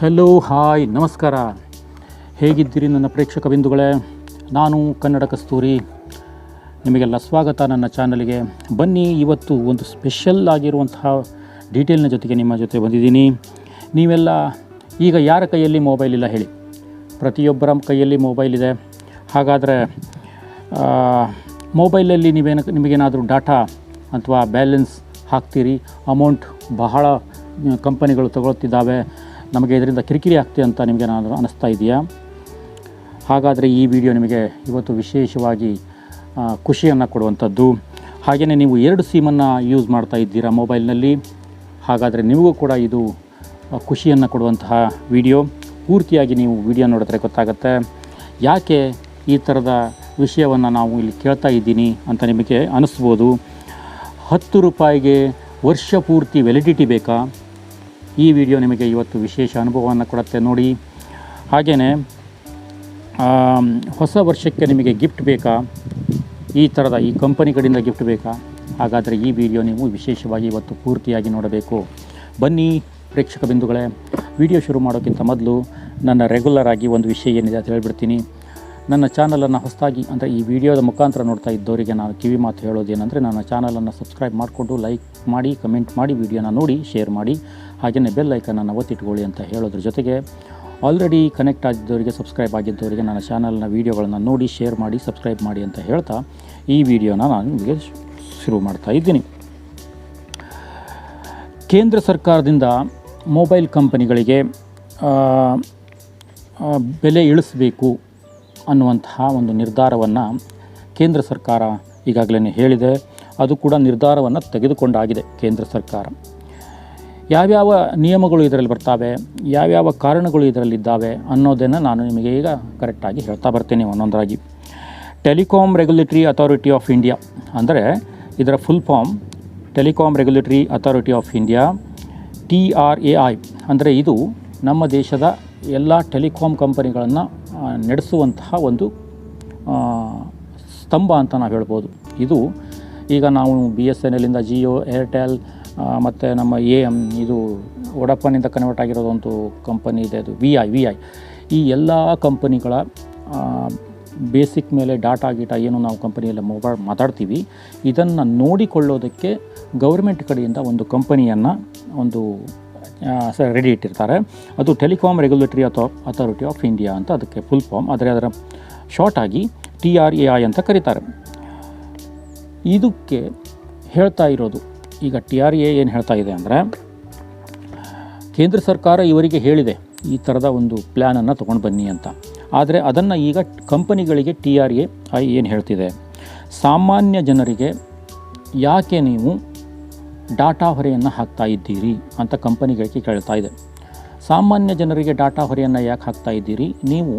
Hello hi ನಮಸ್ಕಾರ. ಹೇಗಿದ್ದೀರಿ ನನ್ನ ಪ್ರೇಕ್ಷಕ ಬಿಂದುಗಳೇ? ನಾನು ಕನ್ನಡ ಕಸ್ತೂರಿ ನಿಮಗೆಲ್ಲ ಸ್ವಾಗತ ನನ್ನ ಚಾನಲ್ಗೆ. ಬನ್ನಿ, ಇವತ್ತು ಒಂದು ಸ್ಪೆಷಲ್ ಆಗಿರುವಂತಹ ಡೀಟೇಲ್ನ ಜೊತೆಗೆ ನಿಮ್ಮ ಜೊತೆ ಬಂದಿದ್ದೀನಿ. ನೀವೆಲ್ಲ ಈಗ ಯಾರ ಕೈಯಲ್ಲಿ ಮೊಬೈಲ್ ಇಲ್ಲ ಹೇಳಿ. ಪ್ರತಿಯೊಬ್ಬರ ಕೈಯಲ್ಲಿ ಮೊಬೈಲ್ ಇದೆ. ಹಾಗಾದರೆ ಮೊಬೈಲಲ್ಲಿ ನೀವೇನ, ನಿಮಗೇನಾದರೂ ಡಾಟಾ ಅಥವಾ ಬ್ಯಾಲೆನ್ಸ್ ಹಾಕ್ತೀರಿ? ಅಮೌಂಟ್ ಬಹಳ ಕಂಪನಿಗಳು ತಗೊಳ್ತಿದ್ದಾವೆ. ನಮಗೆ ಇದರಿಂದ ಕಿರಿಕಿರಿ ಆಗ್ತಿದೆ ಅಂತ ನಿಮಗೆ ನಾನು ಅನ್ನಿಸ್ತಾ ಇದೆಯಾ? ಹಾಗಾದರೆ ಈ ವಿಡಿಯೋ ನಿಮಗೆ ಇವತ್ತು ವಿಶೇಷವಾಗಿ ಖುಷಿಯನ್ನು ಕೊಡುವಂಥದ್ದು. ಹಾಗೆಯೇ ನೀವು ಎರಡು ಸಿಮನ್ನು ಯೂಸ್ ಮಾಡ್ತಾ ಇದ್ದೀರಾ ಮೊಬೈಲ್ನಲ್ಲಿ, ಹಾಗಾದರೆ ನಿಮಗೂ ಕೂಡ ಇದು ಖುಷಿಯನ್ನು ಕೊಡುವಂತಹ ವಿಡಿಯೋ. ಪೂರ್ತಿಯಾಗಿ ನೀವು ವಿಡಿಯೋ ನೋಡಿದ್ರೆ ಗೊತ್ತಾಗುತ್ತೆ. ಯಾಕೆ ಈ ಥರದ ವಿಷಯವನ್ನು ನಾವು ಇಲ್ಲಿ ಕೇಳ್ತಾ ಇದ್ದೀನಿ ಅಂತ ನಿಮಗೆ ಅನಿಸ್ಬೋದು. ಹತ್ತು ರೂಪಾಯಿಗೆ ವರ್ಷ ಪೂರ್ತಿ ವ್ಯಾಲಿಡಿಟಿ ಬೇಕಾ? ಈ ವಿಡಿಯೋ ನಿಮಗೆ ಇವತ್ತು ವಿಶೇಷ ಅನುಭವವನ್ನು ಕೊಡುತ್ತೆ ನೋಡಿ. ಹಾಗೆಯೇ ಹೊಸ ವರ್ಷಕ್ಕೆ ನಿಮಗೆ ಗಿಫ್ಟ್ ಬೇಕಾ? ಈ ಥರದ ಈ ಕಂಪನಿ ಕಡೆಯಿಂದ ಗಿಫ್ಟ್ ಬೇಕಾ? ಹಾಗಾದರೆ ಈ ವಿಡಿಯೋ ನೀವು ವಿಶೇಷವಾಗಿ ಇವತ್ತು ಪೂರ್ತಿಯಾಗಿ ನೋಡಬೇಕು. ಬನ್ನಿ ಪ್ರೇಕ್ಷಕ ಬಿಂದುಗಳೇ, ವಿಡಿಯೋ ಶುರು ಮಾಡೋಕ್ಕಿಂತ ಮೊದಲು ನನ್ನ ರೆಗ್ಯುಲರ್ ಆಗಿ ಒಂದು ವಿಷಯ ಏನಿದೆ ಅಂತ ಹೇಳ್ಬಿಡ್ತೀನಿ. ನನ್ನ ಚಾನಲನ್ನು ಹೊಸದಾಗಿ ಅಂದರೆ ಈ ವಿಡಿಯೋದ ಮುಖಾಂತರ ನೋಡ್ತಾ ಇದ್ದವರಿಗೆ ನಾನು ಕಿವಿ ಮಾತು ಹೇಳೋದೇನೆಂದರೆ ನನ್ನ ಚಾನಲನ್ನು ಸಬ್ಸ್ಕ್ರೈಬ್ ಮಾಡಿಕೊಂಡು ಲೈಕ್ ಮಾಡಿ ಕಮೆಂಟ್ ಮಾಡಿ ವಿಡಿಯೋನ ನೋಡಿ ಶೇರ್ ಮಾಡಿ ಹಾಗೆಯೇ ಬೆಲ್ ಐಕನನ್ನು ಒತ್ತಿಟ್ಕೊಳ್ಳಿ ಅಂತ ಹೇಳೋದ್ರ ಜೊತೆಗೆ ಆಲ್ರೆಡಿ ಕನೆಕ್ಟ್ ಆಗಿದ್ದವರಿಗೆ ಸಬ್ಸ್ಕ್ರೈಬ್ ಆಗಿದ್ದವರಿಗೆ ನನ್ನ ಚಾನಲ್ನ ವೀಡಿಯೋಗಳನ್ನು ನೋಡಿ ಶೇರ್ ಮಾಡಿ ಸಬ್ಸ್ಕ್ರೈಬ್ ಮಾಡಿ ಅಂತ ಹೇಳ್ತಾ ಈ ವಿಡಿಯೋನ ನಾನು ನಿಮಗೆ ಶುರು ಮಾಡ್ತಾ ಇದ್ದೀನಿ. ಕೇಂದ್ರ ಸರ್ಕಾರದಿಂದ ಮೊಬೈಲ್ ಕಂಪನಿಗಳಿಗೆ ಬೆಲೆ ಇಳಿಸಬೇಕು ಅನ್ನುವಂತಹ ಒಂದು ನಿರ್ಧಾರವನ್ನು ಕೇಂದ್ರ ಸರ್ಕಾರ ಈಗಾಗಲೇ ಹೇಳಿದೆ. ಅದು ಕೂಡ ನಿರ್ಧಾರವನ್ನು ತೆಗೆದುಕೊಂಡಾಗಿದೆ ಕೇಂದ್ರ ಸರ್ಕಾರ. ಯಾವ್ಯಾವ ನಿಯಮಗಳು ಇದರಲ್ಲಿ ಬರ್ತಾವೆ, ಯಾವ್ಯಾವ ಕಾರಣಗಳು ಇದರಲ್ಲಿದ್ದಾವೆ ಅನ್ನೋದನ್ನು ನಾನು ನಿಮಗೆ ಈಗ ಕರೆಕ್ಟಾಗಿ ಹೇಳ್ತಾ ಬರ್ತೀನಿ ಒಂದೊಂದಾಗಿ. Telecom regulatory authority of India ಅಂದರೆ ಇದರ full form telecom regulatory authority of India T R A I ಅಂದರೆ ಇದು ನಮ್ಮ ದೇಶದ ಎಲ್ಲ ಟೆಲಿಕಾಮ್ ಕಂಪನಿಗಳನ್ನು ನಡೆಸುವಂತಹ ಒಂದು ಸ್ತಂಭ ಅಂತ ನಾವು ಹೇಳ್ಬೋದು. ಇದು ಈಗ ನಾವು ಬಿ ಎಸ್ ಎನ್ ಎಲ್ಲಿಂದ ಜಿಯೋ, ಏರ್ಟೆಲ್ ಮತ್ತು ನಮ್ಮ ಎ ಎಂ ಇದು ಒಡಪ್ಪನಿಂದ ಕನ್ವರ್ಟ್ ಆಗಿರೋದೊಂದು ಕಂಪನಿ ಇದೆ, ಅದು ವಿ ಐ ವಿ ಐ. ಈ ಎಲ್ಲ ಕಂಪನಿಗಳ ಬೇಸಿಕ್ ಮೇಲೆ ಡಾಟಾ ಗೀಟಾ ಏನು ನಾವು ಕಂಪನಿಯಲ್ಲಿ ಮೊಬೈಲ್ ಮಾತಾಡ್ತೀವಿ, ಇದನ್ನು ನೋಡಿಕೊಳ್ಳೋದಕ್ಕೆ ಗೌರ್ಮೆಂಟ್ ಕಡೆಯಿಂದ ಒಂದು ಕಂಪನಿಯನ್ನು ಒಂದು ರೆಡಿ ಇಟ್ಟಿರ್ತಾರೆ. ಅದು ಟೆಲಿಕಾಮ್ ರೆಗ್ಯುಲೇಟರಿ ಅಥಾ ಅಥಾರಿಟಿ ಆಫ್ ಇಂಡಿಯಾ ಅಂತ ಅದಕ್ಕೆ ಫುಲ್ ಫಾರ್ಮ್ ಆದರೆ ಅದರ ಶಾರ್ಟಾಗಿ ಟಿ ಆರ್ ಎ ಐ ಅಂತ ಕರೀತಾರೆ. ಇದಕ್ಕೆ ಹೇಳ್ತಾ ಇರೋದು, ಈಗ ಟಿ ಆರ್ ಎ ಏನು ಹೇಳ್ತಾ ಇದೆ ಅಂದರೆ, ಕೇಂದ್ರ ಸರ್ಕಾರ ಇವರಿಗೆ ಹೇಳಿದೆ, ಈ ಥರದ ಒಂದು ಪ್ಲ್ಯಾನನ್ನು ತೊಗೊಂಡು ಬನ್ನಿ ಅಂತ. ಆದರೆ ಅದನ್ನು ಈಗ ಕಂಪನಿಗಳಿಗೆ ಟಿ ಆರ್ ಎ ಐ ಏನು ಹೇಳ್ತಿದೆ, ಸಾಮಾನ್ಯ ಜನರಿಗೆ ಯಾಕೆ ನೀವು ಡಾಟಾ ಹೊರೆಯನ್ನು ಹಾಕ್ತಾ ಇದ್ದೀರಿ ಅಂತ ಕಂಪನಿಗಳಿಗೆ ಕೇಳ್ತಾ ಇದೆ. ಸಾಮಾನ್ಯ ಜನರಿಗೆ ಡಾಟಾ ಹೊರೆಯನ್ನು ಯಾಕೆ ಹಾಕ್ತಾ ಇದ್ದೀರಿ? ನೀವು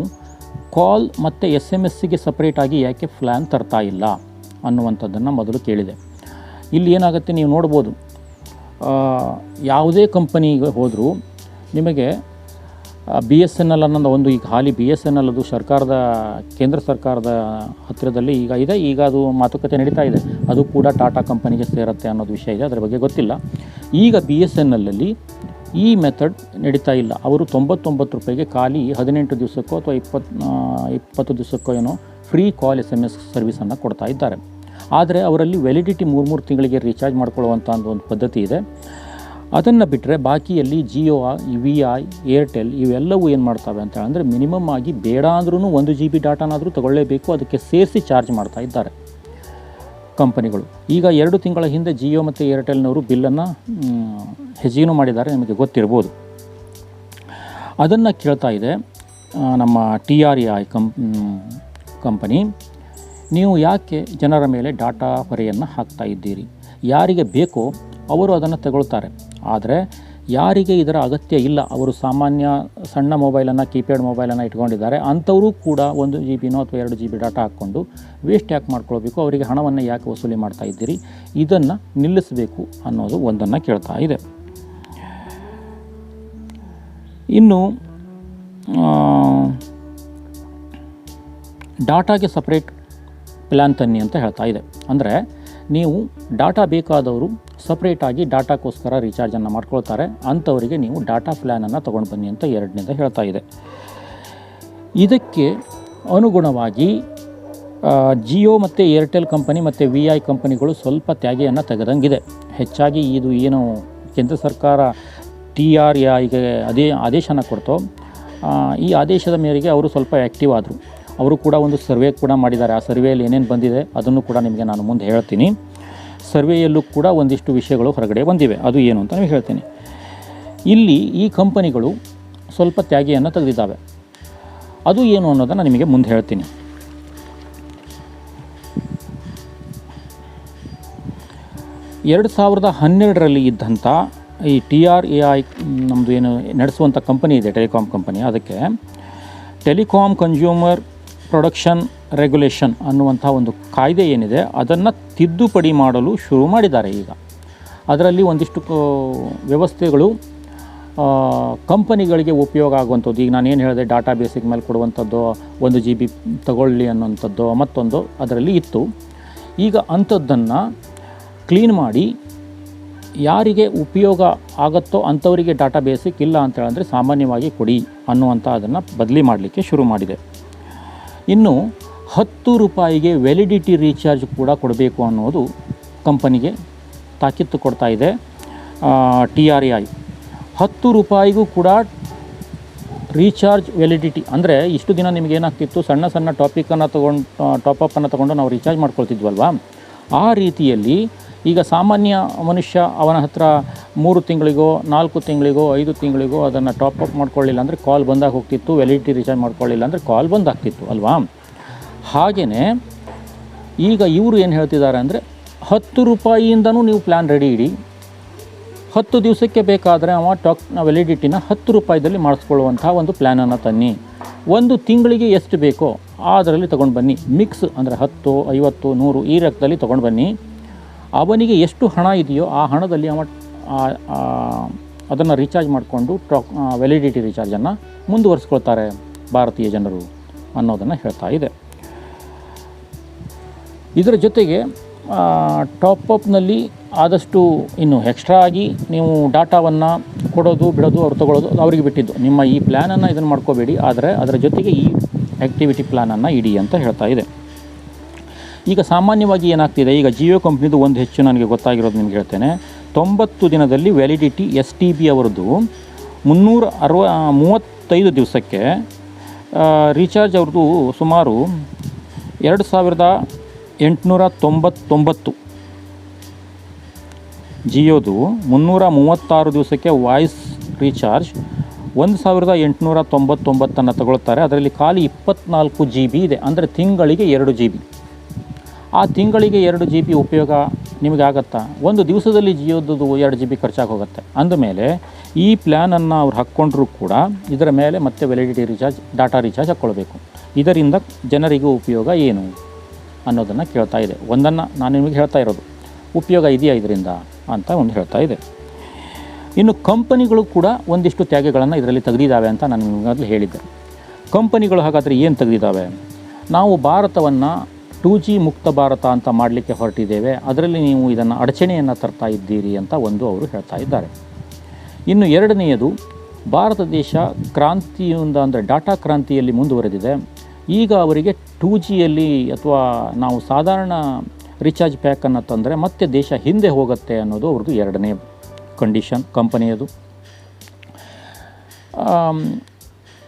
ಕಾಲ್ ಮತ್ತು ಎಸ್ ಎಂ ಎಸ್ಸಿಗೆ ಸಪ್ರೇಟಾಗಿ ಯಾಕೆ ಪ್ಲ್ಯಾನ್ ತರ್ತಾ ಇಲ್ಲ ಅನ್ನುವಂಥದ್ದನ್ನು ಮೊದಲು ಕೇಳಿದೆ. ಇಲ್ಲಿ ಏನಾಗುತ್ತೆ ನೀವು ನೋಡ್ಬೋದು. ಯಾವುದೇ ಕಂಪನಿಗೆ ಹೋದರೂ ನಿಮಗೆ ಬಿ ಎಸ್ ಎನ್ ಎಲ್ ಅನ್ನೋದು ಒಂದು ಈಗ ಹಾಲಿ ಬಿ ಎಸ್ ಎನ್ ಎಲ್ ಅದು ಸರ್ಕಾರದ, ಕೇಂದ್ರ ಸರ್ಕಾರದ ಹತ್ತಿರದಲ್ಲಿ ಈಗ ಇದೆ. ಈಗ ಅದು ಮಾತುಕತೆ ನಡೀತಾ ಇದೆ. ಅದು ಕೂಡ ಟಾಟಾ ಕಂಪನಿಗೆ ಸೇರುತ್ತೆ ಅನ್ನೋದು ವಿಷಯ ಇದೆ. ಅದರ ಬಗ್ಗೆ ಗೊತ್ತಿಲ್ಲ. ಈಗ ಬಿ ಎಸ್ ಎನ್ ಎಲ್ಲಲ್ಲಿ ಈ ಮೆಥಡ್ ನಡೀತಾ ಇಲ್ಲ. ಅವರು ತೊಂಬತ್ತೊಂಬತ್ತು ರೂಪಾಯಿಗೆ ಖಾಲಿ ಹದಿನೆಂಟು ದಿವಸಕ್ಕೋ ಅಥವಾ ಇಪ್ಪತ್ತು ಇಪ್ಪತ್ತು ದಿವಸಕ್ಕೋ ಏನೋ free call S M S ಸರ್ವಿಸನ್ನು ಕೊಡ್ತಾ ಇದ್ದಾರೆ. ಆದರೆ ಅವರಲ್ಲಿ ವ್ಯಾಲಿಡಿಟಿ ಮೂರು ಮೂರು ತಿಂಗಳಿಗೆ ರೀಚಾರ್ಜ್ ಮಾಡ್ಕೊಳ್ಳುವಂಥ ಒಂದು ಒಂದು ಪದ್ಧತಿ ಇದೆ. ಅದನ್ನು ಬಿಟ್ಟರೆ ಬಾಕಿಯಲ್ಲಿ ಜಿಯೋ ವಿ ಐ ಏರ್ಟೆಲ್ ಇವೆಲ್ಲವೂ ಏನು ಮಾಡ್ತವೆ ಅಂತ ಅಂದರೆ ಮಿನಿಮಮ್ ಆಗಿ ಬೇಡ ಅಂದ್ರೂ ಒಂದು ಜಿ ಬಿ ಡಾಟಾನಾದರೂ ತಗೊಳ್ಳೇಬೇಕು, ಅದಕ್ಕೆ ಸೇರಿಸಿ ಚಾರ್ಜ್ ಮಾಡ್ತಾ ಇದ್ದಾರೆ ಕಂಪನಿಗಳು. ಈಗ ಎರಡು ತಿಂಗಳ ಹಿಂದೆ ಜಿಯೋ ಮತ್ತು ಏರ್ಟೆಲ್ನವರು ಬಿಲ್ಲನ್ನು ಹೆಚ್ಚಿಗೆನೂ ಮಾಡಿದ್ದಾರೆ, ನಿಮಗೆ ಗೊತ್ತಿರ್ಬೋದು. ಅದನ್ನು ಕೇಳ್ತಾ ಇದೆ ನಮ್ಮ ಟಿ ಆರ್ ಇ ಐ ಕಂಪ್ ಕಂಪನಿ. ನೀವು ಯಾಕೆ ಜನರ ಮೇಲೆ ಡಾಟಾ ಹೊರೆಯನ್ನು ಹಾಕ್ತಾ ಇದ್ದೀರಿ? ಯಾರಿಗೆ ಬೇಕೋ ಅವರು ಅದನ್ನು ತಗೊಳ್ತಾರೆ. ಆದರೆ ಯಾರಿಗೆ ಇದರ ಅಗತ್ಯ ಇಲ್ಲ, ಅವರು ಸಾಮಾನ್ಯ ಸಣ್ಣ ಮೊಬೈಲನ್ನು ಕೀಪ್ಯಾಡ್ ಮೊಬೈಲನ್ನು ಇಟ್ಕೊಂಡಿದ್ದಾರೆ. ಅಂಥವರು ಕೂಡ ಒಂದು ಜಿ ಬಿನೋ ಅಥವಾ ಎರಡು ಜಿ ಬಿ ಡಾಟಾ ಹಾಕ್ಕೊಂಡು ವೇಸ್ಟ್ ಯಾಕೆ ಮಾಡ್ಕೊಳ್ಬೇಕು, ಅವರಿಗೆ ಹಣವನ್ನು ಯಾಕೆ ವಸೂಲಿ ಮಾಡ್ತಾ ಇದ್ದೀರಿ, ಇದನ್ನು ನಿಲ್ಲಿಸಬೇಕು ಅನ್ನೋದು ಒಂದನ್ನು ಕೇಳ್ತಾ ಇದೆ. ಇನ್ನು ಡಾಟಾಗೆ ಸಪ್ರೇಟ್ ಪ್ಲ್ಯಾನ್ ತನ್ನಿ ಅಂತ ಹೇಳ್ತಾ ಇದೆ. ಅಂದರೆ ನೀವು ಡಾಟಾ ಬೇಕಾದವರು ಸಪ್ರೇಟಾಗಿ ಡಾಟಾಕ್ಕೋಸ್ಕರ ರೀಚಾರ್ಜನ್ನು ಮಾಡ್ಕೊಳ್ತಾರೆ. ಅಂಥವರಿಗೆ ನೀವು ಡಾಟಾ ಪ್ಲ್ಯಾನನ್ನು ತೊಗೊಂಡು ಬನ್ನಿ ಅಂತ ಎರಡನೇದ ಹೇಳ್ತಾ ಇದೆ. ಇದಕ್ಕೆ ಅನುಗುಣವಾಗಿ ಜಿಯೋ ಮತ್ತು ಏರ್ಟೆಲ್ ಕಂಪನಿ ಮತ್ತು ವಿ ಐ ಕಂಪನಿಗಳು ಸ್ವಲ್ಪ ತ್ಯಾಗಿಯನ್ನು ತೆಗೆದಂಗಿದೆ. ಹೆಚ್ಚಾಗಿ ಇದು ಏನು ಕೇಂದ್ರ ಸರ್ಕಾರ ಟಿ ಆರ್ ಐಗೆ ಅದೇ ಆದೇಶನ ಕೊಡ್ತೋ ಈ ಆದೇಶದ ಮೇರೆಗೆ ಅವರು ಸ್ವಲ್ಪ ಆ್ಯಕ್ಟಿವ್ ಆದರು. ಅವರು ಕೂಡ ಒಂದು ಸರ್ವೆ ಕೂಡ ಮಾಡಿದ್ದಾರೆ. ಆ ಸರ್ವೆಯಲ್ಲಿ ಏನೇನು ಬಂದಿದೆ ಅದನ್ನು ಕೂಡ ನಿಮಗೆ ನಾನು ಮುಂದೆ ಹೇಳ್ತೀನಿ. ಸರ್ವೆಯಲ್ಲೂ ಕೂಡ ಒಂದಿಷ್ಟು ವಿಷಯಗಳು ಹೊರಗಡೆ ಬಂದಿವೆ. ಅದು ಏನು ಅಂತ ನಾನು ಹೇಳ್ತೀನಿ. ಇಲ್ಲಿ ಈ ಕಂಪನಿಗಳು ಸ್ವಲ್ಪ ತ್ಯಾಗಿಯನ್ನು ತೆಗೆದಿದ್ದಾವೆ. ಅದು ಏನು ಅನ್ನೋದನ್ನು ನಿಮಗೆ ಮುಂದೆ ಹೇಳ್ತೀನಿ. ಎರಡು ಸಾವಿರದ ಹನ್ನೆರಡರಲ್ಲಿ ಇದ್ದಂಥ ಈ ಟಿ ಆರ್ ಎ ಐ ನಮ್ಮದು ಏನು ನಡೆಸುವಂಥ ಕಂಪನಿ ಇದೆ ಟೆಲಿಕಾಮ್ ಕಂಪನಿ. ಅದಕ್ಕೆ ಟೆಲಿಕಾಮ್ ಕನ್ಸ್ಯೂಮರ್ ಪ್ರೊಡಕ್ಷನ್ ರೆಗ್ಯುಲೇಷನ್ ಅನ್ನುವಂಥ ಒಂದು ಕಾಯ್ದೆ ಏನಿದೆ, ಅದನ್ನು ತಿದ್ದುಪಡಿ ಮಾಡಲು ಶುರು ಮಾಡಿದ್ದಾರೆ ಈಗ. ಅದರಲ್ಲಿ ಒಂದಿಷ್ಟು ವ್ಯವಸ್ಥೆಗಳು ಕಂಪನಿಗಳಿಗೆ ಉಪಯೋಗ ಆಗುವಂಥದ್ದು. ಈಗ ನಾನು ಏನು ಹೇಳಿದೆ ಡಾಟಾ ಬೇಸಿಕ್ ಮೇಲೆ ಕೊಡುವಂಥದ್ದು, ಒಂದು ಜಿ ಬಿ ತಗೊಳ್ಳಿ ಅನ್ನೋಂಥದ್ದು ಮತ್ತೊಂದು ಅದರಲ್ಲಿ ಇತ್ತು. ಈಗ ಅಂಥದ್ದನ್ನು ಕ್ಲೀನ್ ಮಾಡಿ, ಯಾರಿಗೆ ಉಪಯೋಗ ಆಗುತ್ತೋ ಅಂಥವರಿಗೆ ಡಾಟಾ ಬೇಸಿಕ್ ಇಲ್ಲ ಅಂತ ಹೇಳಿದ್ರೆ ಸಾಮಾನ್ಯವಾಗಿ ಕೊಡಿ ಅನ್ನುವಂಥ ಅದನ್ನು ಬದಲಿ ಮಾಡಲಿಕ್ಕೆ ಶುರು ಮಾಡಿದೆ. ಇನ್ನು ಹತ್ತು ರೂಪಾಯಿಗೆ ವ್ಯಾಲಿಡಿಟಿ ರೀಚಾರ್ಜ್ ಕೂಡ ಕೊಡಬೇಕು ಅನ್ನೋದು ಕಂಪನಿಗೆ ತಾಕೀತು ಕೊಡ್ತಾ ಇದೆ. T R I. ಹತ್ತು ರೂಪಾಯಿಗೂ ಕೂಡ ರೀಚಾರ್ಜ್ ವ್ಯಾಲಿಡಿಟಿ ಅಂದರೆ ಇಷ್ಟು ದಿನ ನಿಮಗೆ ಏನಾಗ್ತಿತ್ತು? ಸಣ್ಣ ಸಣ್ಣ ಟಾಪಿಕನ್ನು ತೊಗೊಂಡು ಟಾಪಪ್ಪನ್ನು ತೊಗೊಂಡು ನಾವು ರೀಚಾರ್ಜ್ ಮಾಡ್ಕೊಳ್ತಿದ್ವಲ್ವಾ? ಆ ರೀತಿಯಲ್ಲಿ ಈಗ ಸಾಮಾನ್ಯ ಮನುಷ್ಯ ಅವನ ಹತ್ರ ಮೂರು ತಿಂಗಳಿಗೋ, ನಾಲ್ಕು ತಿಂಗಳಿಗೋ, ಐದು ತಿಂಗಳಿಗೋ ಅದನ್ನು ಅಪ್ ಮಾಡ್ಕೊಳ್ಳಿಲ್ಲ ಅಂದರೆ ಕಾಲ್ ಬಂದಾಗ ಹೋಗ್ತಿತ್ತು ವ್ಯಾಲಿಡಿಟಿ ರೀಚಾರ್ಜ್ ಮಾಡ್ಕೊಳ್ಳಿಲ್ಲ ಅಂದರೆ ಕಾಲ್ ಬಂದಾಗ್ತಿತ್ತು, ಅಲ್ವಾ? ಹಾಗೆಯೇ ಈಗ ಇವರು ಏನು ಹೇಳ್ತಿದ್ದಾರೆ ಅಂದರೆ ಹತ್ತು ರೂಪಾಯಿಯಿಂದನೂ ನೀವು ಪ್ಲ್ಯಾನ್ ರೆಡಿ ಇಡಿ. ಹತ್ತು ದಿವಸಕ್ಕೆ ಬೇಕಾದರೆ ಅವ ಟಾಕ್ ವ್ಯಾಲಿಡಿಟಿನ ಹತ್ತು ರೂಪಾಯಿದಲ್ಲಿ ಮಾಡಿಸ್ಕೊಳ್ಳುವಂಥ ಒಂದು ಪ್ಲ್ಯಾನನ್ನು ತನ್ನಿ. ಒಂದು ತಿಂಗಳಿಗೆ ಎಷ್ಟು ಬೇಕೋ ಅದರಲ್ಲಿ ತೊಗೊಂಡು ಬನ್ನಿ. ಮಿಕ್ಸ್ ಅಂದರೆ ಹತ್ತು, ಐವತ್ತು, ನೂರು ಈ ರಕ್ತದಲ್ಲಿ ತೊಗೊಂಡು ಬನ್ನಿ. ಅವನಿಗೆ ಎಷ್ಟು ಹಣ ಇದೆಯೋ ಆ ಹಣದಲ್ಲಿ ಅವ ಅದನ್ನು ರೀಚಾರ್ಜ್ ಮಾಡಿಕೊಂಡು ಟಾಕ್ ವ್ಯಾಲಿಡಿಟಿ ರೀಚಾರ್ಜನ್ನು ಮುಂದುವರಿಸ್ಕೊಳ್ತಾರೆ ಭಾರತೀಯ ಜನರು ಅನ್ನೋದನ್ನು ಹೇಳ್ತಾ ಇದೆ. ಇದರ ಜೊತೆಗೆ ಟಾಪಪ್ನಲ್ಲಿ ಆದಷ್ಟು ಇನ್ನು ಎಕ್ಸ್ಟ್ರಾ ಆಗಿ ನೀವು ಡಾಟಾವನ್ನು ಕೊಡೋದು, ಬಿಡೋದು, ಅವ್ರು ತೊಗೊಳ್ಳೋದು ಅವರಿಗೆ ಬಿಟ್ಟಿದ್ದು. ನಿಮ್ಮ ಈ ಪ್ಲ್ಯಾನನ್ನು ಇದನ್ನು ಮಾಡ್ಕೋಬೇಡಿ, ಆದರೆ ಅದರ ಜೊತೆಗೆ ಈ ಆ್ಯಕ್ಟಿವಿಟಿ ಪ್ಲ್ಯಾನನ್ನು ಇಡಿ ಅಂತ ಹೇಳ್ತಾ ಇದೆ. ಈಗ ಸಾಮಾನ್ಯವಾಗಿ ಏನಾಗ್ತಿದೆ? ಈಗ ಜಿಯೋ ಕಂಪ್ನಿದು ಒಂದು ಹೆಚ್ಚು ನನಗೆ ಗೊತ್ತಾಗಿರೋದು ನಿಮ್ಗೆ ಹೇಳ್ತೇನೆ. ತೊಂಬತ್ತು ದಿನದಲ್ಲಿ ವ್ಯಾಲಿಡಿಟಿ ಎಸ್ ಟಿ ಬಿ ಅವರದ್ದು ಮುನ್ನೂರ ಅರವ ಮೂವತ್ತೈದು ದಿವಸಕ್ಕೆ ರೀಚಾರ್ಜ್ ಅವ್ರದ್ದು ಸುಮಾರು ಎರಡು ಸಾವಿರದ ಎಂಟುನೂರ ತೊಂಬತ್ತೊಂಬತ್ತು. ಜಿಯೋದು ಮುನ್ನೂರ ಮೂವತ್ತಾರು ದಿವಸಕ್ಕೆ ವಾಯ್ಸ್ ರೀಚಾರ್ಜ್ ಒಂದು ಸಾವಿರದ ಎಂಟುನೂರ ತೊಂಬತ್ತೊಂಬತ್ತನ್ನು ತಗೊಳ್ತಾರೆ. ಅದರಲ್ಲಿ ಖಾಲಿ ಇಪ್ಪತ್ತ್ನಾಲ್ಕು ಜಿ ಬಿ ಇದೆ. ಅಂದರೆ ತಿಂಗಳಿಗೆ ಎರಡು ಜಿ ಬಿ. ಆ ತಿಂಗಳಿಗೆ ಎರಡು ಜಿ ಬಿ ಉಪಯೋಗ ನಿಮಗೆ ಆಗತ್ತಾ? ಒಂದು ದಿವಸದಲ್ಲಿ ಜಿಯೋದ್ದು ಎರಡು ಜಿ ಬಿ ಖರ್ಚಾಗಿ ಹೋಗುತ್ತೆ. ಅಂದಮೇಲೆ ಈ ಪ್ಲ್ಯಾನನ್ನು ಅವ್ರು ಹಾಕ್ಕೊಂಡ್ರೂ ಕೂಡ ಇದರ ಮೇಲೆ ಮತ್ತೆ ವ್ಯಾಲಿಡಿಟಿ ರೀಚಾರ್ಜ್ ಡಾಟಾ ರೀಚಾರ್ಜ್ ಹಾಕ್ಕೊಳ್ಬೇಕು. ಇದರಿಂದ ಜನರಿಗೂ ಉಪಯೋಗ ಏನು ಅನ್ನೋದನ್ನು ಕೇಳ್ತಾ ಇದೆ. ಒಂದನ್ನು ನಾನು ನಿಮಗೆ ಹೇಳ್ತಾ ಇರೋದು. ಉಪಯೋಗ ಇದೆಯಾ ಇದರಿಂದ ಅಂತ ಒಂದು ಹೇಳ್ತಾ ಇದೆ. ಇನ್ನು ಕಂಪನಿಗಳು ಕೂಡ ಒಂದಿಷ್ಟು ತ್ಯಾಗಗಳನ್ನು ಇದರಲ್ಲಿ ತೆಗೆದಿದ್ದಾವೆ ಅಂತ ನಾನು ನಿಮಗಾಗಲೇ ಹೇಳಿದ್ದೆ. ಕಂಪನಿಗಳು ಹಾಗಾದರೆ ಏನು ತೆಗೆದಿದ್ದಾವೆ ನಾವು ಭಾರತವನ್ನು ಟೂ ಜಿ ಮುಕ್ತ ಭಾರತ ಅಂತ ಮಾಡಲಿಕ್ಕೆ ಹೊರಟಿದ್ದೇವೆ. ಅದರಲ್ಲಿ ನೀವು ಇದನ್ನು ಅಡಚಣೆಯನ್ನು ತರ್ತಾ ಇದ್ದೀರಿ ಅಂತ ಒಂದು ಅವರು ಹೇಳ್ತಾ ಇದ್ದಾರೆ. ಇನ್ನು ಎರಡನೆಯದು, ಭಾರತ ದೇಶ ಕ್ರಾಂತಿಯಿಂದ ಅಂದರೆ ಡಾಟಾ ಕ್ರಾಂತಿಯಲ್ಲಿ ಮುಂದುವರೆದಿದೆ. ಈಗ ಅವರಿಗೆ ಟೂ ಜಿಯಲ್ಲಿ ಅಥವಾ ನಾವು ಸಾಧಾರಣ ರಿಚಾರ್ಜ್ ಪ್ಯಾಕನ್ನು ತಂದರೆ ಮತ್ತೆ ದೇಶ ಹಿಂದೆ ಹೋಗುತ್ತೆ ಅನ್ನೋದು ಅವ್ರದ್ದು ಎರಡನೇ ಕಂಡೀಷನ್, ಕಂಪನಿಯದು.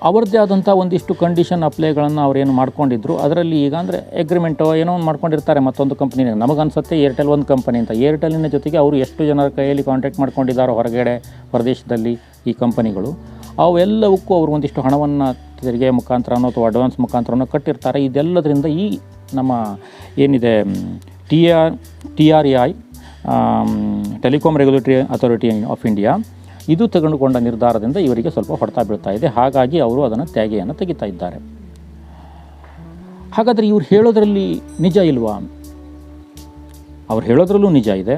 ಅವರದ್ದೇ ಆದಂಥ ಒಂದಿಷ್ಟು ಕಂಡೀಷನ್ ಅಪ್ಲೈಗಳನ್ನು ಅವ್ರೇನು ಮಾಡ್ಕೊಂಡಿದ್ರು. ಅದರಲ್ಲಿ ಈಗ ಅಂದರೆ ಎಗ್ರಿಮೆಂಟೋ ಏನೋ ಒಂದು ಮಾಡ್ಕೊಂಡಿರ್ತಾರೆ ಮತ್ತೊಂದು ಕಂಪ್ನಿ ನಮಗನ್ಸುತ್ತೆ ಏರ್ಟೆಲ್ ಒಂದು ಕಂಪನಿ ಅಂತ. ಏರ್ಟೆಲಿನ ಜೊತೆಗೆ ಅವರು ಎಷ್ಟು ಜನರ ಕೈಯಲ್ಲಿ ಕಾಂಟ್ಯಾಕ್ಟ್ ಮಾಡ್ಕೊಂಡಿದ್ದಾರೋ ಹೊರಗಡೆ ಪ್ರದೇಶದಲ್ಲಿ ಈ ಕಂಪನಿಗಳು ಅವೆಲ್ಲವಕ್ಕೂ ಅವರು ಒಂದಿಷ್ಟು ಹಣವನ್ನು ತೆರಿಗೆ ಮುಖಾಂತರನೋ ಅಥವಾ ಅಡ್ವಾನ್ಸ್ ಮುಖಾಂತರನೋ ಕಟ್ಟಿರ್ತಾರೆ. ಇದೆಲ್ಲದರಿಂದ ಈ ನಮ್ಮ ಏನಿದೆ T R T R A I telecom regulatory authority of India ಇದು ತೆಗೆದುಕೊಂಡ ನಿರ್ಧಾರದಿಂದ ಇವರಿಗೆ ಸ್ವಲ್ಪ ಹೊಡೆತ ಬೀಳ್ತಾ ಇದೆ. ಹಾಗಾಗಿ ಅವರು ಅದನ್ನು ತ್ಯಾಗೆಯನ್ನು ತೆಗಿತಾ ಇದ್ದಾರೆ. ಹಾಗಾದರೆ ಇವ್ರು ಹೇಳೋದರಲ್ಲಿ ನಿಜ ಇಲ್ವಾ? ಅವ್ರು ಹೇಳೋದ್ರಲ್ಲೂ ನಿಜ ಇದೆ.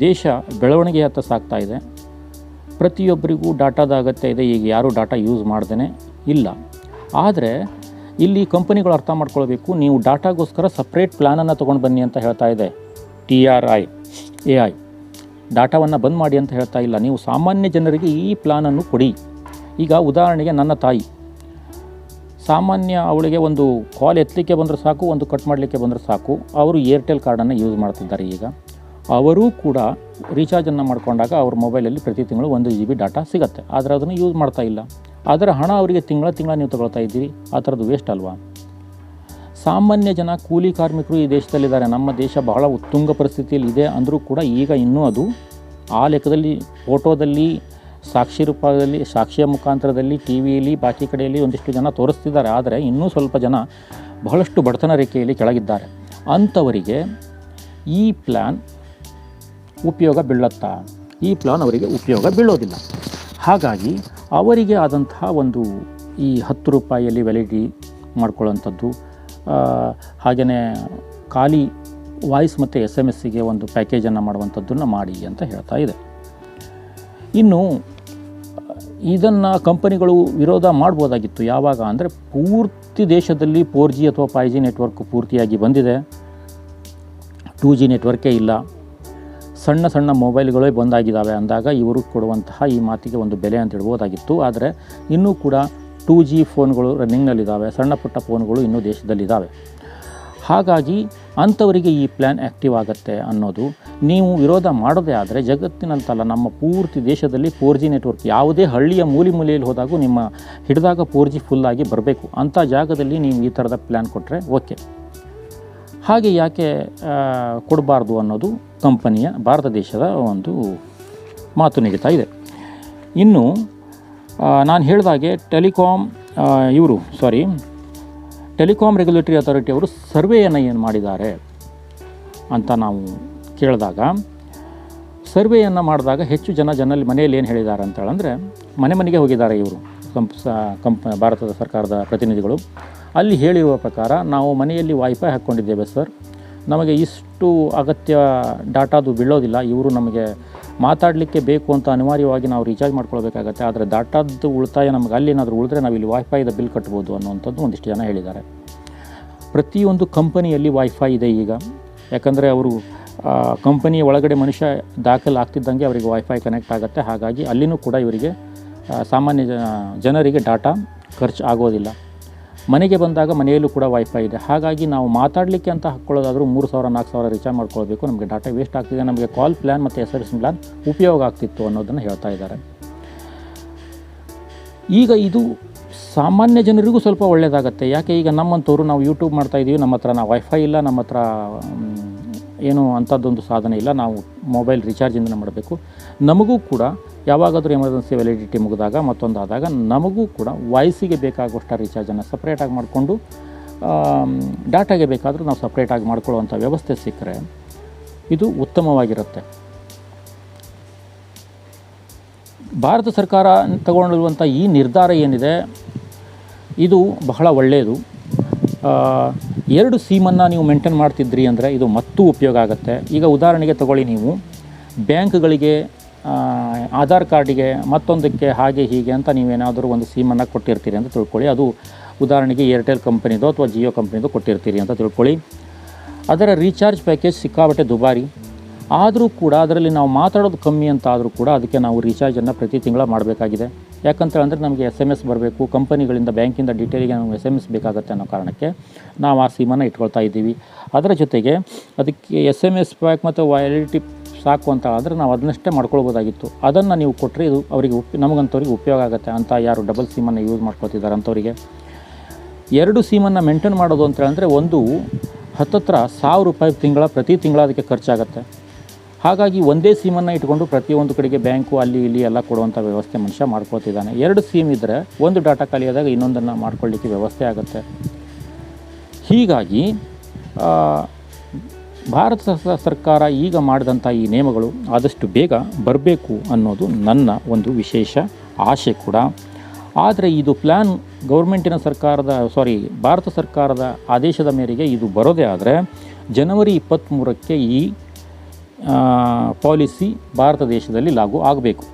ದೇಶ ಬೆಳವಣಿಗೆ ಹತ್ತ ಸಾಗ್ತಾ ಇದೆ. ಪ್ರತಿಯೊಬ್ಬರಿಗೂ ಡಾಟಾದ ಅಗತ್ಯ ಇದೆ. ಈಗ ಯಾರೂ ಡಾಟಾ ಯೂಸ್ ಮಾಡ್ದೇ ಇಲ್ಲ. ಆದರೆ ಇಲ್ಲಿ ಕಂಪನಿಗಳು ಅರ್ಥ ಮಾಡ್ಕೊಳ್ಬೇಕು, ನೀವು ಡಾಟಾಗೋಸ್ಕರ ಸಪ್ರೇಟ್ ಪ್ಲ್ಯಾನನ್ನು ತೊಗೊಂಡು ಬನ್ನಿ ಅಂತ ಹೇಳ್ತಾ ಇದೆ. T R I, A I. ಡಾಟಾವನ್ನು ಬಂದ್ ಮಾಡಿ ಅಂತ ಹೇಳ್ತಾ ಇಲ್ಲ. ನೀವು ಸಾಮಾನ್ಯ ಜನರಿಗೆ ಈ ಪ್ಲಾನನ್ನು ಕೊಡಿ. ಈಗ ಉದಾಹರಣೆಗೆ ನನ್ನ ತಾಯಿ. ಸಾಮಾನ್ಯ ಅವಳಿಗೆ ಒಂದು ಕಾಲ್ ಎತ್ತಲಿಕ್ಕೆ ಬಂದರೆ ಸಾಕು, ಒಂದು ಕಟ್ ಮಾಡಲಿಕ್ಕೆ ಬಂದರೆ ಸಾಕು. ಅವರು ಏರ್ಟೆಲ್ ಕಾರ್ಡನ್ನು ಯೂಸ್ ಮಾಡ್ತಿದ್ದಾರೆ ಈಗ. ಅವರೂ ಕೂಡ ರೀಚಾರ್ಜನ್ನು ಮಾಡಿಕೊಂಡಾಗ ಅವ್ರ ಮೊಬೈಲಲ್ಲಿ ಪ್ರತಿ ತಿಂಗಳು ಒಂದು ಜಿ ಬಿ ಡಾಟಾ ಸಿಗುತ್ತೆ. ಆದರೆ ಅದನ್ನು ಯೂಸ್ ಮಾಡ್ತಾ ಇಲ್ಲ. ಆದರೆ ಹಣ ಅವರಿಗೆ ತಿಂಗಳ ತಿಂಗಳ ನೀವು ತಗೊಳ್ತಾ ಇದ್ದೀರಿ. ಆ ಥರದ್ದು ವೇಸ್ಟ್ ಅಲ್ವಾ? ಸಾಮಾನ್ಯ ಜನ ಕೂಲಿ ಕಾರ್ಮಿಕರು ಈ ದೇಶದಲ್ಲಿದ್ದಾರೆ. ನಮ್ಮ ದೇಶ ಬಹಳ ಉತ್ತುಂಗ ಪರಿಸ್ಥಿತಿಯಲ್ಲಿ ಇದೆ ಅಂದರೂ ಕೂಡ ಈಗ ಇನ್ನೂ ಅದು ಆ ಲೆಕ್ಕದಲ್ಲಿ, ಫೋಟೋದಲ್ಲಿ, ಸಾಕ್ಷಿ ರೂಪದಲ್ಲಿ, ಸಾಕ್ಷಿಯ ಮುಖಾಂತರದಲ್ಲಿ, ಟಿ ವಿಯಲ್ಲಿ, ಬಾಕಿ ಕಡೆಯಲ್ಲಿ ಒಂದಿಷ್ಟು ಜನ ತೋರಿಸ್ತಿದ್ದಾರೆ. ಆದರೆ ಇನ್ನೂ ಸ್ವಲ್ಪ ಜನ ಬಹಳಷ್ಟು ಬಡತನ ರೇಖೆಯಲ್ಲಿ ಕೆಳಗಿದ್ದಾರೆ. ಅಂಥವರಿಗೆ ಈ ಪ್ಲ್ಯಾನ್ ಉಪಯೋಗ ಬೀಳುತ್ತಾ? ಈ ಪ್ಲಾನ್ ಅವರಿಗೆ ಉಪಯೋಗ ಬೀಳೋದಿಲ್ಲ. ಹಾಗಾಗಿ ಅವರಿಗೆ ಆದಂತಹ ಒಂದು ಈ ಹತ್ತು ರೂಪಾಯಿಯಲ್ಲಿ ವ್ಯಾಲಿಡಿ ಮಾಡ್ಕೊಳ್ಳೋಂಥದ್ದು ಹಾಗೆಯೇ ಖಾಲಿ ವಾಯ್ಸ್ ಮತ್ತು ಎಸ್ ಎಂ ಎಸ್ಸಿಗೆ ಒಂದು ಪ್ಯಾಕೇಜನ್ನು ಮಾಡುವಂಥದ್ದನ್ನು ಮಾಡಿ ಅಂತ ಹೇಳ್ತಾ ಇದೆ. ಇನ್ನು, ಇದನ್ನು ಕಂಪನಿಗಳು ವಿರೋಧ ಮಾಡ್ಬೋದಾಗಿತ್ತು. ಯಾವಾಗ ಅಂದರೆ ಪೂರ್ತಿ ದೇಶದಲ್ಲಿ ಫೋರ್ ಜಿ ಅಥವಾ ಫೈವ್ ಜಿ ನೆಟ್ವರ್ಕ್ ಪೂರ್ತಿಯಾಗಿ ಬಂದಿದೆ. ಟೂ ಜಿ ನೆಟ್ವರ್ಕೇ ಇಲ್ಲ. ಸಣ್ಣ ಸಣ್ಣ ಮೊಬೈಲ್ಗಳೇ ಬಂದಾಗಿದ್ದಾವೆ ಅಂದಾಗ ಇವರು ಕೊಡುವಂತಹ ಈ ಮಾತಿಗೆ ಒಂದು ಬೆಲೆ ಅಂತ ಹೇಳ್ಬೋದಾಗಿತ್ತು. ಆದರೆ ಇನ್ನೂ ಕೂಡ ಟೂ ಜಿ ಫೋನ್ಗಳು ರನ್ನಿಂಗ್ನಲ್ಲಿದ್ದಾವೆ, ಸಣ್ಣ ಪುಟ್ಟ ಫೋನ್ಗಳು ಇನ್ನೂ ದೇಶದಲ್ಲಿದ್ದಾವೆ. ಹಾಗಾಗಿ ಅಂಥವರಿಗೆ ಈ ಪ್ಲ್ಯಾನ್ ಆ್ಯಕ್ಟಿವ್ ಆಗುತ್ತೆ ಅನ್ನೋದು ನೀವು ವಿರೋಧ ಮಾಡೋದೇ ಆದರೆ ಜಗತ್ತಿನಂತಲ್ಲ, ನಮ್ಮ ಪೂರ್ತಿ ದೇಶದಲ್ಲಿ ಫೋರ್ ಜಿ ನೆಟ್ವರ್ಕ್ ಯಾವುದೇ ಹಳ್ಳಿಯ ಮೂಲೆ ಮೂಲೆಯಲ್ಲಿ ಹೋದಾಗ ನಿಮ್ಮ ಹಿಡಿದಾಗ ಫೋರ್ ಜಿ ಫುಲ್ಲಾಗಿ ಬರಬೇಕು ಅಂಥ ಜಾಗದಲ್ಲಿ ನೀವು ಈ ಥರದ ಪ್ಲ್ಯಾನ್ ಕೊಟ್ಟರೆ ಓಕೆ. ಹಾಗೆ ಯಾಕೆ ಕೊಡಬಾರ್ದು ಅನ್ನೋದು ಕಂಪನಿಯ, ಭಾರತ ದೇಶದ ಒಂದು ಮಾತು ನಡೀತಾ ಇದೆ. ಇನ್ನು ನಾನು ಹೇಳಿದಾಗೆ ಟೆಲಿಕಾಮ್ ಇವರು ಸಾರಿ ಟೆಲಿಕಾಮ್ ರೆಗ್ಯುಲೇಟರಿ ಅಥಾರಿಟಿ ಅವರು ಸರ್ವೆಯನ್ನು ಏನು ಮಾಡಿದ್ದಾರೆ ಅಂತ ನಾವು ಕೇಳಿದಾಗ, ಸರ್ವೆಯನ್ನು ಮಾಡಿದಾಗ ಹೆಚ್ಚು ಜನ ಜನಲ್ಲಿ ಮನೆಯಲ್ಲಿ ಏನು ಹೇಳಿದ್ದಾರೆ ಅಂತೇಳಂದರೆ ಮನೆ ಮನೆಗೆ ಹೋಗಿದ್ದಾರೆ ಇವರು, ಕಂಪ್ ಕಂಪ್, ಭಾರತದ ಸರ್ಕಾರದ ಪ್ರತಿನಿಧಿಗಳು. ಅಲ್ಲಿ ಹೇಳಿರುವ ಪ್ರಕಾರ ನಾವು ಮನೆಯಲ್ಲಿ ವೈಫೈ ಹಾಕ್ಕೊಂಡಿದ್ದೇವೆ ಸರ್ ನಮಗೆ ಇಷ್ಟು ಅಗತ್ಯ ಡಾಟಾದು ಬೀಳೋದಿಲ್ಲ, ಇವರು ನಮಗೆ ಮಾತಾಡಲಿಕ್ಕೆ ಬೇಕು ಅಂತ ಅನಿವಾರ್ಯವಾಗಿ ನಾವು ರೀಚಾರ್ಜ್ ಮಾಡ್ಕೊಳ್ಬೇಕಾಗತ್ತೆ. ಆದರೆ ಡಾಟಾದ್ದು ಉಳಿತಾಯ ನಮ್ಗೆ ಅಲ್ಲಿ ಏನಾದರೂ ಉಳಿದ್ರೆ ನಾವು ಇಲ್ಲಿ ವೈಫೈದ ಬಿಲ್ ಕಟ್ಬೋದು ಅನ್ನುವಂಥದ್ದು ಒಂದಿಷ್ಟು ಜನ ಹೇಳಿದ್ದಾರೆ. ಪ್ರತಿಯೊಂದು ಕಂಪನಿಯಲ್ಲಿ ವೈಫೈ ಇದೆ ಈಗ. ಯಾಕಂದರೆ ಅವರು ಕಂಪನಿಯ ಒಳಗಡೆ ಮನುಷ್ಯ ದಾಖಲೆ ಆಗ್ತಿದ್ದಂಗೆ ಅವರಿಗೆ ವೈಫೈ ಕನೆಕ್ಟ್ ಆಗುತ್ತೆ. ಹಾಗಾಗಿ ಅಲ್ಲಿನೂ ಕೂಡ ಇವರಿಗೆ ಸಾಮಾನ್ಯ ಜನ ಜನರಿಗೆ ಡಾಟಾ ಖರ್ಚು ಆಗೋದಿಲ್ಲ. ಮನೆಗೆ ಬಂದಾಗ ಮನೆಯಲ್ಲೂ ಕೂಡ ವೈಫೈ ಇದೆ. ಹಾಗಾಗಿ ನಾವು ಮಾತಾಡಲಿಕ್ಕೆ ಅಂತ ಹಾಕ್ಕೊಳ್ಳೋದಾದರೂ ಮೂರು ಸಾವಿರ, ನಾಲ್ಕು ಸಾವಿರ ರೀಚಾರ್ಜ್ ಮಾಡ್ಕೊಳ್ಬೇಕು. ನಮಗೆ ಡಾಟಾ ವೇಸ್ಟ್ ಆಗ್ತಿದೆ. ನಮಗೆ ಕಾಲ್ ಪ್ಲ್ಯಾನ್ ಮತ್ತು ಎಸ್ ಎಸ್ ಪ್ಲ್ಯಾನ್ ಉಪಯೋಗ ಆಗ್ತಿತ್ತು ಅನ್ನೋದನ್ನು ಹೇಳ್ತಾ ಇದ್ದಾರೆ. ಈಗ ಇದು ಸಾಮಾನ್ಯ ಜನರಿಗೂ ಸ್ವಲ್ಪ ಒಳ್ಳೆಯದಾಗುತ್ತೆ ಯಾಕೆ ಈಗ ನಮ್ಮಂಥವ್ರು ನಾವು ಯೂಟ್ಯೂಬ್ ಮಾಡ್ತಾ ಇದ್ದೀವಿ ನಮ್ಮ ಹತ್ರ ನಾವು ವೈಫೈ ಇಲ್ಲ, ನಮ್ಮ ಹತ್ರ ಏನು ಅಂಥದ್ದೊಂದು ಸಾಧನೆ ಇಲ್ಲ. ನಾವು ಮೊಬೈಲ್ ರಿಚಾರ್ಜಿಂದ ಮಾಡಬೇಕು. ನಮಗೂ ಕೂಡ ಯಾವಾಗಾದರೂ ಎಮರ್ಜೆನ್ಸಿ ವ್ಯಾಲಿಡಿಟಿ ಮುಗಿದಾಗ ಮತ್ತೊಂದು ಆದಾಗ ನಮಗೂ ಕೂಡ ವಾಯ್ಸಿಗೆ ಬೇಕಾಗುವಷ್ಟು ರೀಚಾರ್ಜನ್ನು ಸಪ್ರೇಟಾಗಿ ಮಾಡಿಕೊಂಡು ಡಾಟಾಗೆ ಬೇಕಾದರೂ ನಾವು ಸಪ್ರೇಟಾಗಿ ಮಾಡ್ಕೊಳ್ಳುವಂಥ ವ್ಯವಸ್ಥೆ ಸಿಕ್ಕರೆ ಇದು ಉತ್ತಮವಾಗಿರುತ್ತೆ. ಭಾರತ ಸರ್ಕಾರ ತಗೊಂಡಿರುವಂಥ ಈ ನಿರ್ಧಾರ ಏನಿದೆ, ಇದು ಬಹಳ ಒಳ್ಳೆಯದು. ಎರಡು ಸೀಮನ್ನು ನೀವು ಮೇಂಟೈನ್ ಮಾಡ್ತಿದ್ರಿ ಅಂದರೆ ಇದು ಮತ್ತೂ ಉಪಯೋಗ ಆಗುತ್ತೆ. ಈಗ ಉದಾಹರಣೆಗೆ ತಗೊಳ್ಳಿ ನೀವು. ಬ್ಯಾಂಕ್ಗಳಿಗೆ ಆಧಾರ್ ಕಾರ್ಡಿಗೆ ಮತ್ತೊಂದಕ್ಕೆ ಹಾಗೆ ಹೀಗೆ ಅಂತ ನೀವೇನಾದರೂ ಒಂದು ಸೀಮನ್ನು ಕೊಟ್ಟಿರ್ತೀರಿ ಅಂತ ತಿಳ್ಕೊಳ್ಳಿ. ಅದು ಉದಾಹರಣೆಗೆ ಏರ್ಟೆಲ್ ಕಂಪ್ನಿದು ಅಥವಾ ಜಿಯೋ ಕಂಪ್ನಿದು ಕೊಟ್ಟಿರ್ತೀರಿ ಅಂತ ತಿಳ್ಕೊಳ್ಳಿ. ಅದರ ರೀಚಾರ್ಜ್ ಪ್ಯಾಕೇಜ್ ಸಿಕ್ಕಾಬಟ್ಟೆ ದುಬಾರಿ. ಆದರೂ ಕೂಡ ಅದರಲ್ಲಿ ನಾವು ಮಾತಾಡೋದು ಕಮ್ಮಿ ಅಂತ ಆದರೂ ಕೂಡ ಅದಕ್ಕೆ ನಾವು ರೀಚಾರ್ಜನ್ನು ಪ್ರತಿ ತಿಂಗಳ ಮಾಡಬೇಕಾಗಿದೆ. ಯಾಕಂತ ಅಂದರೆ ನಮಗೆ ಎಸ್ ಎಂ ಎಸ್ ಬರಬೇಕು, ಕಂಪನಿಗಳಿಂದ ಬ್ಯಾಂಕಿಂದ ಡೀಟೇಲಿಗೆ ನಮಗೆ ಎಸ್ ಎಂ ಎಸ್ ಬೇಕಾಗುತ್ತೆ ಅನ್ನೋ ಕಾರಣಕ್ಕೆ ನಾವು ಆ ಸಿಮನ್ನು ಇಟ್ಕೊಳ್ತಾ ಇದ್ದೀವಿ. ಅದರ ಜೊತೆಗೆ ಅದಕ್ಕೆ ಎಸ್ ಎಂ ಎಸ್ ಪ್ಯಾಕ್ ಮತ್ತು ವ್ಯಾಲಿಡಿಟಿ ಸಾಕು ಅಂತ ಆದರೆ ನಾವು ಅದನ್ನಷ್ಟೇ ಮಾಡ್ಕೊಳ್ಬೋದಾಗಿತ್ತು. ಅದನ್ನು ನೀವು ಕೊಟ್ಟರೆ ಇದು ಅವರಿಗೆ ಉಪ್ ನಮಗಂಥವ್ರಿಗೆ ಉಪಯೋಗ ಆಗುತ್ತೆ ಅಂತ ಯಾರು ಡಬಲ್ ಸಿಮನ್ನು ಯೂಸ್ ಮಾಡ್ಕೊತಿದ್ದಾರೆ ಅಂಥವರಿಗೆ ಎರಡು ಸಿಮನ್ನು ಮೇಂಟೈನ್ ಮಾಡೋದು ಅಂತ ಹೇಳಿದ್ರೆ ಒಂದು ಹತ್ತತ್ರ ಸಾವಿರ ರೂಪಾಯಿ ತಿಂಗಳ, ಪ್ರತಿ ತಿಂಗಳ ಅದಕ್ಕೆ ಖರ್ಚಾಗುತ್ತೆ. ಹಾಗಾಗಿ ಒಂದೇ ಸಿಮನ್ನು ಇಟ್ಕೊಂಡು ಪ್ರತಿಯೊಂದು ಕಡೆಗೆ ಬ್ಯಾಂಕು ಅಲ್ಲಿ ಇಲ್ಲಿ ಎಲ್ಲ ಕೊಡುವಂಥ ವ್ಯವಸ್ಥೆ ಮನುಷ್ಯ ಮಾಡ್ಕೊಳ್ತಿದ್ದಾನೆ. ಎರಡು ಸಿಮ್ ಇದ್ದರೆ ಒಂದು ಡಾಟಾ ಖಾಲಿಯಾದಾಗ ಇನ್ನೊಂದನ್ನು ಮಾಡ್ಕೊಳ್ಳಿಕ್ಕೆ ವ್ಯವಸ್ಥೆ ಆಗುತ್ತೆ. ಹೀಗಾಗಿ ಭಾರತ ಸರ್ಕಾರ ಈಗ ಮಾಡಿದಂಥ ಈ ನಿಯಮಗಳು ಆದಷ್ಟು ಬೇಗ ಬರಬೇಕು ಅನ್ನೋದು ನನ್ನ ಒಂದು ವಿಶೇಷ ಆಶೆ ಕೂಡ. ಆದರೆ ಇದು ಪ್ಲ್ಯಾನ್ ಗೌರ್ಮೆಂಟಿನ ಸರ್ಕಾರದ ಸಾರಿ ಭಾರತ ಸರ್ಕಾರದ ಆದೇಶದ ಮೇರೆಗೆ ಇದು ಬರೋದೇ ಆದರೆ, ಜನವರಿ ಇಪ್ಪತ್ತ್ಮೂರಕ್ಕೆ ಈ ಪಾಲಿಸಿ ಭಾರತ ದೇಶದಲ್ಲಿ ಲಾಗು ಆಗಬೇಕು.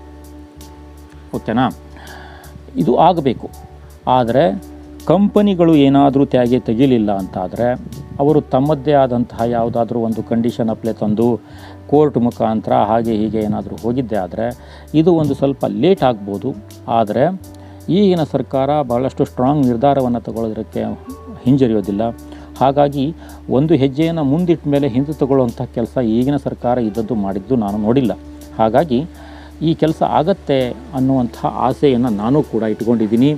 ಓಕೆನಾ? ಇದು ಆಗಬೇಕು. ಆದರೆ ಕಂಪನಿಗಳು ಏನಾದರೂ ತ್ಯಾಗೆ ತೆಗಿಲಿಲ್ಲ ಅಂತಾದರೆ ಅವರು ತಮ್ಮದೇ ಆದಂತಹ ಯಾವುದಾದ್ರೂ ಒಂದು ಕಂಡೀಷನ್ ಅಪ್ಲೈ ತಂದು ಕೋರ್ಟ್ ಮುಖಾಂತರ ಹಾಗೆ ಹೀಗೆ ಏನಾದರೂ ಹೋಗಿದ್ದೆ ಆದರೆ ಇದು ಒಂದು ಸ್ವಲ್ಪ ಲೇಟ್ ಆಗ್ಬೋದು. ಆದರೆ ಈಗಿನ ಸರ್ಕಾರ ಭಾಳಷ್ಟು ಸ್ಟ್ರಾಂಗ್ ನಿರ್ಧಾರವನ್ನು ತಗೊಳ್ಳೋದಕ್ಕೆ ಹಿಂಜರಿಯೋದಿಲ್ಲ. ಹಾಗಾಗಿ ಒಂದು ಹೆಜ್ಜೆಯನ್ನು ಮುಂದಿಟ್ಟ ಮೇಲೆ ಹಿಂದೆ ತಗೊಳ್ಳುವಂಥ ಕೆಲಸ ಈಗಿನ ಸರ್ಕಾರ ಇದ್ದದ್ದು ಮಾಡಿದ್ದು ನಾನು ನೋಡಿಲ್ಲ. ಹಾಗಾಗಿ ಈ ಕೆಲಸ ಆಗತ್ತೆ ಅನ್ನುವಂಥ ಆಸೆಯನ್ನು ನಾನು ಕೂಡ ಇಟ್ಕೊಂಡಿದ್ದೀನಿ.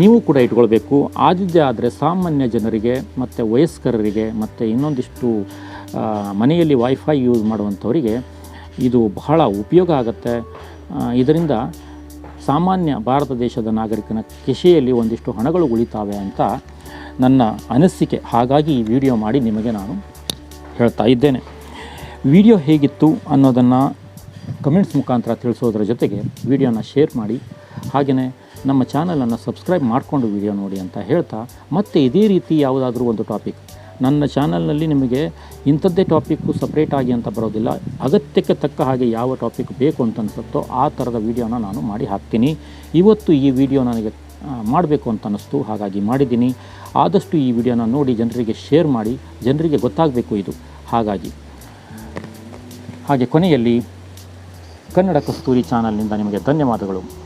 ನೀವು ಕೂಡ ಇಟ್ಕೊಳ್ಬೇಕು. ಆದಿದ್ದೇ ಆದರೆ ಸಾಮಾನ್ಯ ಜನರಿಗೆ ಮತ್ತು ವಯಸ್ಕರರಿಗೆ ಮತ್ತು ಇನ್ನೊಂದಿಷ್ಟು ಮನೆಯಲ್ಲಿ ವೈಫೈ ಯೂಸ್ ಮಾಡುವಂಥವರಿಗೆ ಇದು ಬಹಳ ಉಪಯೋಗ ಆಗುತ್ತೆ. ಇದರಿಂದ ಸಾಮಾನ್ಯ ಭಾರತ ದೇಶದ ನಾಗರಿಕನ ಕೃಷಿಯಲ್ಲಿ ಒಂದಿಷ್ಟು ಹಣಗಳು ಉಳಿತಾವೆ ಅಂತ ನನ್ನ ಅನಿಸಿಕೆ ಹಾಗಾಗಿ ಈ ವಿಡಿಯೋ ಮಾಡಿ ನಿಮಗೆ ನಾನು ಹೇಳ್ತಾ ಇದ್ದೇನೆ. ವಿಡಿಯೋ ಹೇಗಿತ್ತು ಅನ್ನೋದನ್ನು ಕಮೆಂಟ್ಸ್ ಮುಖಾಂತರ ತಿಳಿಸೋದ್ರ ಜೊತೆಗೆ ವಿಡಿಯೋನ ಶೇರ್ ಮಾಡಿ. ಹಾಗೆಯೇ ನಮ್ಮ ಚಾನಲನ್ನು ಸಬ್ಸ್ಕ್ರೈಬ್ ಮಾಡಿಕೊಂಡು ವಿಡಿಯೋ ನೋಡಿ ಅಂತ ಹೇಳ್ತಾ, ಮತ್ತೆ ಇದೇ ರೀತಿ ಯಾವುದಾದ್ರೂ ಒಂದು ಟಾಪಿಕ್. ನನ್ನ ಚಾನಲ್ನಲ್ಲಿ ನಿಮಗೆ ಇಂಥದ್ದೇ ಟಾಪಿಕ್ಕು ಸಪ್ರೇಟಾಗಿ ಅಂತ ಬರೋದಿಲ್ಲ. ಅಗತ್ಯಕ್ಕೆ ತಕ್ಕ ಹಾಗೆ ಯಾವ ಟಾಪಿಕ್ ಬೇಕು ಅಂತ ಅನಿಸುತ್ತೋ ಆ ಥರದ ವಿಡಿಯೋನ ನಾನು ಮಾಡಿ ಹಾಕ್ತೀನಿ. ಇವತ್ತು ಈ ವಿಡಿಯೋ ನನಗೆ ಮಾಡಬೇಕು ಅಂತ ಅನ್ನಿಸ್ತು. ಹಾಗಾಗಿ ಮಾಡಿದ್ದೀನಿ. ಆದಷ್ಟು ಈ ವಿಡಿಯೋನ ನೋಡಿ ಜನರಿಗೆ ಶೇರ್ ಮಾಡಿ. ಜನರಿಗೆ ಗೊತ್ತಾಗಬೇಕು ಇದು. ಹಾಗಾಗಿ, ಹಾಗೆ ಕೊನೆಯಲ್ಲಿ ಕನ್ನಡ ಕಸ್ತೂರಿ ಚಾನಲ್ನಿಂದ ನಿಮಗೆ ಧನ್ಯವಾದಗಳು.